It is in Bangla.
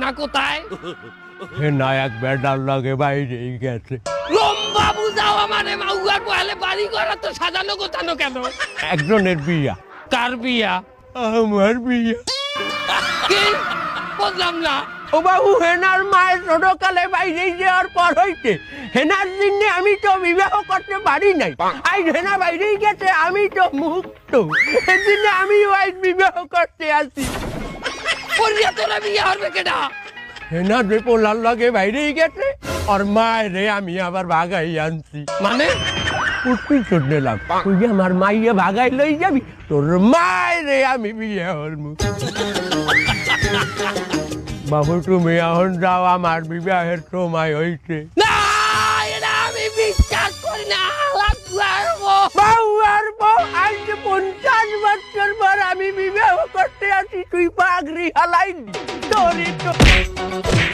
কোথায়? হে না এক বেডার লাগে বাইরেই গেছে। লম্বা বুঝাও আমারে মাউয়ার বহালে বাড়ি করা তো সাজানো গোছানো কেন? একজনের বিয়া। কার বিয়া? আমার বিয়া। কি? বুঝলাম না। ও বাবু হেনার মায়ের ছোটকালে বাইরে যাওয়ার পর হইতে হেনার দিনে আমি তো বিবাহ করতে পারি নাই। আজ হেনা বাইরেই গেছে আমি তো মুক্ত। সেদিনে আমি আজ বিবাহ করতে আসি। পরিয়া তোরা বিয়া হবে কেডা? হেনা লগে বাইরেই গেছে আর মায়ের রে আমি আবার ভাগাই আনছি। মানে? উঠবি চোট নিলাম তুই আমার মাইয়ে ভাগাই লই যাবি তোর মায়ের রে আমি বিয়ে হলমু বাবু তুমি এখন যাও আমার বিবাহের সময় হইছে। না এটা আমি বিশ্বাস করি না। Tuipag realigned. Dorito.